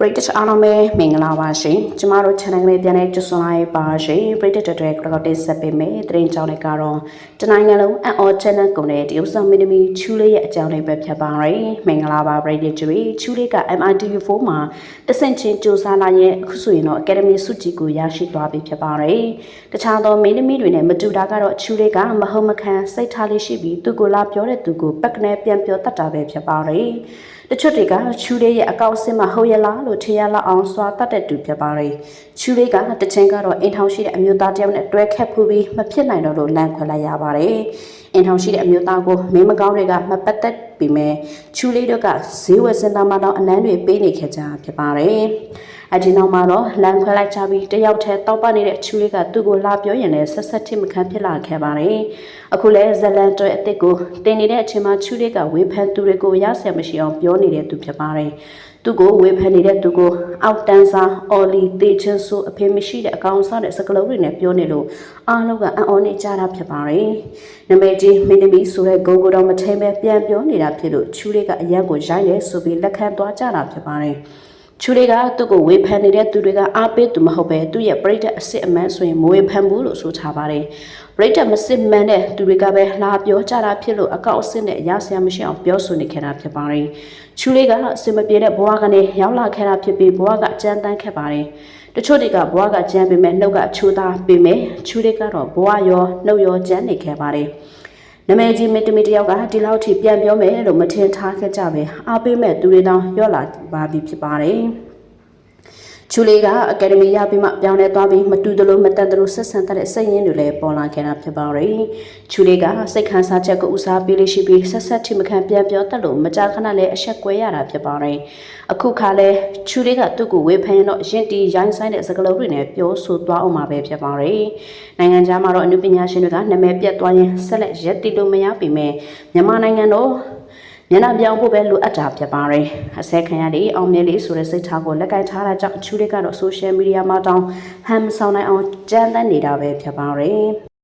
ပရိသတ်အားလုံးပဲမင်္ဂလာပါရှင်ကျမတို့ channel လေးပြန်နေကြဆွလာရေးပါရှင်ပရိသတ်တွေကတော့တင်ဆက်ပေးမယ်တရင်ကြောင်းလေးကတော့တနိုင်ငံလုံးအအော် channel ကုန်တဲ့တရုတ်ဆောင်မင်းသမီးချူလေးရဲ့အကြောင်းလေးပဲဖြစ်ပါရယ်မင်္ဂလာပါပရိသတ်တွေချူလေးက MRTV4 မှာတဆင့်ချင်းစူးစမ်းလာရဲ့အခုဆိုရင်တော့ Academy စုကြည်ကိုရရှိသွားပြီဖြစ်ပါရယ်တခြားသောမင်းသမီးတွေနဲ့မတူတာကတော့ချူလေးကမဟုတ်မခံစိတ်ထားလေးရှိပြီးသူကိုလာပြောတဲ့သူကိုပက်ကနေပြန်ပြောတတ်တာပဲဖြစ်ပါရယ်တချို့တွေကချူလေးရဲ့အကောက်အစင်းမဟုတ်ရလားလို့ထင်ရလောက်အောင်စွာတတ်တဲ့သူဖြစ်ပါရယ်ချူလေးကတချင်းကတော့အိမ်ထောင်ရှိတဲ့အမျိုးသားတယောက်နဲ့တွဲခတ်ဖူးပြီးမဖြစ်နိုင်တော့လို့လန့်ခွဲလိုက်ရပါတယ် အိမ်ထောင်ရှိတဲ့အမျိုးသားကိုမင်းမကောင်းတွေကမပတ်သက်ပေမဲ့ချူလေးတို့ကဈေးဝယ်စင်တာမှာတော့အနမ်းတွေပေးနေခဲ့ကြဖြစ်ပါတယ်အဒီနောက်မှာတော့လမ်းခွဲလိုက်ကြပြီးတယောက်တည်းတောက်ပနေတဲ့ချူလေးကသူ့ကိုလာပြောရင်လည်းဆက်ဆက်ထိမခံဖြစ်လာခဲ့ပါတယ်။အခုလဲဇလန်တွဲအစ်စ်ကိုတင်နေတဲ့အချိန်မှာချူလေးကဝေဖန်သူတွေကိုရဆရာမရှိအောင်ပြောနေတဲ့သူဖြစ်ပါတယ်။သူ့ကိုဝေဖန်နေတဲ့သူကိုအောက်တန်းစားအော်လီတေချင်ဆိုအဖေမရှိတဲ့အကောင်စားတဲ့စကလုံးတွေနဲ့ပြောနေလို့အားလုံးကအံ့ဩနေကြတာဖြစ်ပါတယ်။နမေကြီးမင်းသမီးဆိုတဲ့ဂုံကိုတော့မထဲမဲ့ပြန်ပြောနေတာဖြစ်လို့ချူလေးကအရက်ကိုရိုက်လဲဆိုပြီးလက်ခံသွားကြတာဖြစ်ပါတယ်။ချူလေးကသူ့ကိုဝေဖန်နေတဲ့သူတွေကအားပေးသူမဟုတ်ပဲသူ့ရဲ့ပြိတ္တအစ်စ်အမှန်ဆိုရင်မဝေဖန်ဘူးလို့ဆိုထားပါတယ်။ပြိတ္တမစစ်မှန်တဲ့သူတွေကပဲလာပြောကြတာဖြစ်လို့အကောက်အစ်စ်နဲ့ရဆရာမရှိအောင်ပြောဆိုနေခဲ့တာဖြစ်ပါတယ်။ချူလေးကအစင်မပြေတဲ့ဘဝကနေရောက်လာခဲ့တာဖြစ်ပြီးဘဝကအကြမ်းတမ်းခဲ့ပါတယ်။တချို့တွေကဘဝကကြမ်းပေမဲ့နှုတ်ကချိုးသားပေမဲ့ချူလေးကတော့ဘဝရောနှုတ်ရောကြမ်းနေခဲ့ပါတယ်။ နမဲကြီးမီတမီတယောက်ကဒီလောက်ထိပြန်ပြောမယ်လို့မထင်ထားခဲ့ကြပဲအားပေးမဲ့သူတွေတောင်ရော့လာပါပြီဖြစ်ပါတယ်ချူလေးကအကယ်ဒမီရပြီးမှပြောင်းလဲသွားပြီးမတူတလို့မတန်တလို့ဆက်ဆံတဲ့စိတ်ရင်းတွေလည်းပေါ်လာခဲ့တာဖြစ်ပါတယ်။ချူလေးကစိတ်ခံစားချက်ကိုဦးစားပေးလို့ရှိပြီးဆက်ဆက်ထိမခံပြန်ပြောတတ်လို့မကြာခဏလည်းအဆက်ကွဲရတာဖြစ်ပါတယ်။အခုခါလဲ ချူလေးကသူ့ကိုဝေဖန်ရင်တော့ရင်တီရိုင်းဆိုင်တဲ့စကားလုံးတွေနဲ့ပြောဆိုသွားအောင်မှာပဲဖြစ်ပါတယ်။နိုင်ငံခြားမှာတော့အနုပညာရှင်တွေကနာမည်ပြတ်သွားရင်ဆက်လက်ရက်တီလို့မရပေမဲ့မြန်မာနိုင်ငံတော့မျက်နှာပြောင်းဖို့ပဲလိုအပ်တာဖြစ်ပါတယ်။အစဲခံရတဲ့အောင်မြင်လေးဆိုတဲ့စိတ်ထားကိုလက်ကင်ထားတာကြောင့်ချူလေးကတော့ social media မှာတောင်းဟမ်ဆောင်နိုင်အောင်ကြမ်းတမ်းနေတာပဲဖြစ်ပါတယ်။